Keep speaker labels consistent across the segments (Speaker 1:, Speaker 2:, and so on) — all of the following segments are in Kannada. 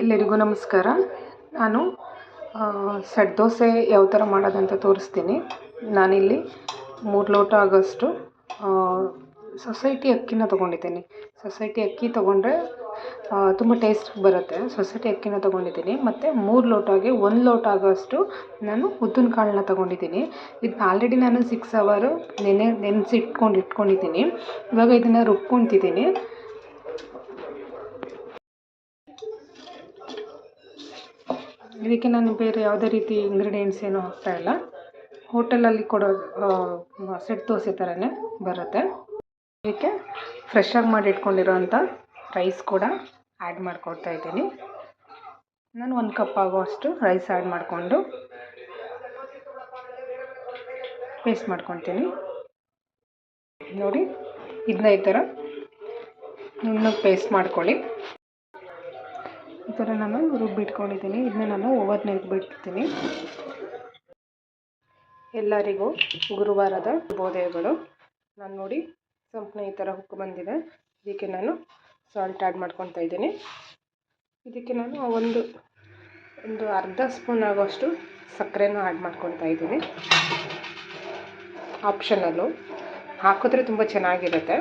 Speaker 1: ಎಲ್ಲರಿಗೂ ನಮಸ್ಕಾರ. ನಾನು ಸೆಟ್ ದೋಸೆ ಯಾವ ಥರ ಮಾಡೋದಂತ ತೋರಿಸ್ತೀನಿ. ನಾನಿಲ್ಲಿ ಮೂರು ಲೋಟ ಆಗೋಷ್ಟು ಸೊಸೈಟಿ ಅಕ್ಕಿನ ತೊಗೊಂಡಿದ್ದೀನಿ. ಸೊಸೈಟಿ ಅಕ್ಕಿ ತೊಗೊಂಡ್ರೆ ತುಂಬ ಟೇಸ್ಟ್ ಬರುತ್ತೆ. ಸೊಸೈಟಿ ಅಕ್ಕಿನ ತೊಗೊಂಡಿದ್ದೀನಿ. ಮತ್ತು ಮೂರು ಲೋಟಗೆ ಒಂದು ಲೋಟ ಆಗೋಷ್ಟು ನಾನು ಉದ್ದಿನ ಕಾಳನ್ನ ತೊಗೊಂಡಿದ್ದೀನಿ. ಇದನ್ನ ಆಲ್ರೆಡಿ ನಾನು ಸಿಕ್ಸ್ ಅವರು ನೆನೆ ನೆನೆಸಿಟ್ಕೊಂಡು ಇಟ್ಕೊಂಡಿದ್ದೀನಿ ಇವಾಗ ಇದನ್ನು ರುಬ್ಕೊತಿದ್ದೀನಿ. ಇದಕ್ಕೆ ನಾನು ಬೇರೆ ಯಾವುದೇ ರೀತಿ ಇಂಗ್ರೀಡಿಯೆಂಟ್ಸ್ ಏನೂ ಹಾಕ್ತಾಯಿಲ್ಲ ಹೋಟೆಲಲ್ಲಿ ಕೊಡೋ ಸೆಟ್ ದೋಸೆ ಥರನೇ ಬರುತ್ತೆ. ಇದಕ್ಕೆ ಫ್ರೆಶ್ಶಾಗಿ ಮಾಡಿ ಇಟ್ಕೊಂಡಿರೋಂಥ ರೈಸ್ ಕೂಡ ಆ್ಯಡ್ ಮಾಡ್ಕೊಳ್ತಾ ಇದ್ದೀನಿ. ನಾನು ಒಂದು ಕಪ್ ಆಗುವಷ್ಟು ರೈಸ್ ಆ್ಯಡ್ ಮಾಡಿಕೊಂಡು ಪೇಸ್ಟ್ ಮಾಡ್ಕೊತೀನಿ. ನೋಡಿ ಇದನ್ನ ಈ ಥರ ನುಣ್ಣಗೆ ಪೇಸ್ಟ್ ಮಾಡ್ಕೊಳ್ಳಿ. ಈ ಥರ ನಾನು ರುಬ್ಬಿಟ್ಕೊಂಡಿದ್ದೀನಿ ಇದನ್ನ ನಾನು ಓವರ್ನೈಟ್ ಬಿಡ್ತೀನಿ. ಎಲ್ಲರಿಗೂ ಗುರುವಾರದ ಬೋಧೆಗಳು ನಾನು ನೋಡಿ ಸಂಪನ್ನ ಈ ಥರ ಹುಕ್ಕು ಬಂದಿದೆ. ಇದಕ್ಕೆ ನಾನು ಸಾಲ್ಟ್ ಆ್ಯಡ್ ಮಾಡ್ಕೊತಾ ಇದ್ದೀನಿ. ಇದಕ್ಕೆ ನಾನು ಒಂದು ಒಂದು ಅರ್ಧ ಸ್ಪೂನ್ ಆಗೋಷ್ಟು ಸಕ್ಕರೆನೂ ಆ್ಯಡ್ ಮಾಡ್ಕೊತಾ ಇದ್ದೀನಿ. ಆಪ್ಷನಲ್ಲು ಹಾಕಿದ್ರೆ ತುಂಬ ಚೆನ್ನಾಗಿರುತ್ತೆ.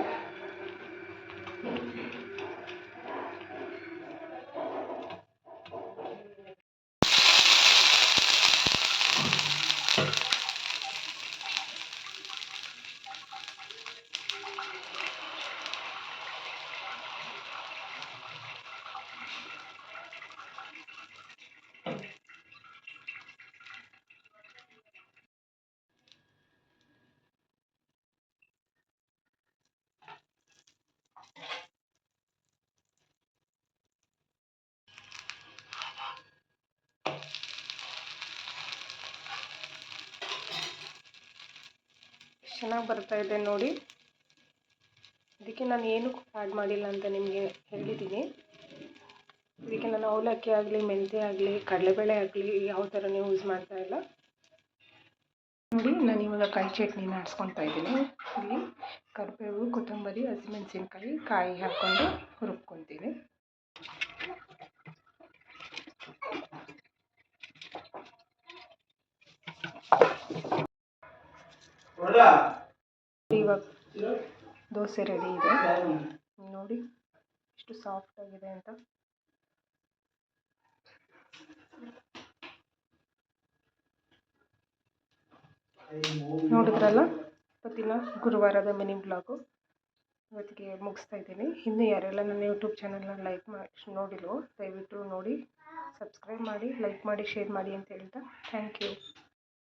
Speaker 1: ಚೆನ್ನಾಗಿ ಬರ್ತಾ ಇದೆ ನೋಡಿ. ಇದಕ್ಕೆ ನಾನು ಏನು ಆ್ಯಡ್ ಮಾಡಿಲ್ಲ ಅಂತ ನಿಮಗೆ ಹೇಳಿದ್ದೀನಿ ಇದಕ್ಕೆ ನಾನು ಅವಲಕ್ಕಿ ಆಗಲಿ, ಮೆಂತ್ಯ ಆಗಲಿ, ಕಡಲೆಬೇಳೆ ಆಗಲಿ ಯಾವ ಥರನೂ ಯೂಸ್ ಮಾಡ್ತಾ ಇಲ್ಲ. ನೋಡಿ, ನಾನು ಇವಾಗ ಕಾಯಿ ಚಟ್ನಿನ ಆಡಿಸ್ಕೊತಾ ಇದ್ದೀನಿ. ಇಲ್ಲಿ ಕರಿಬೇವು, ಕೊತ್ತಂಬರಿ, ಹಸಿಮೆಣಸಿನ್ಕಾಯಿ, ಕಾಯಿ ಹಾಕ್ಕೊಂಡು ರುಬ್ಕೊತೀನಿ. ಇವಾಗ ದೋಸೆ ರೆಡಿ ಇದೆ. ನೋಡಿ, ಎಷ್ಟು ಸಾಫ್ಟ್ ಆಗಿದೆ ಅಂತ. ನೋಡಿದ್ರಲ್ಲ, ಇವತ್ತಿನ ಗುರುವಾರದ ಮಿನಿ ಬ್ಲಾಗು ಇವತ್ತಿಗೆ ಮುಗಿಸ್ತಾ ಇದ್ದೀನಿ. ಇನ್ನು ಯಾರೆಲ್ಲ ನನ್ನ ಯೂಟ್ಯೂಬ್ ಚಾನಲ್ನ ಲೈಕ್ ಮಾಡಿ ನೋಡಿಲ್ವೋ, ದಯವಿಟ್ಟು ನೋಡಿ ಸಬ್ಸ್ಕ್ರೈಬ್ ಮಾಡಿ ಲೈಕ್ ಮಾಡಿ ಶೇರ್ ಮಾಡಿ ಅಂತ ಹೇಳ್ತಾ ಥ್ಯಾಂಕ್ ಯು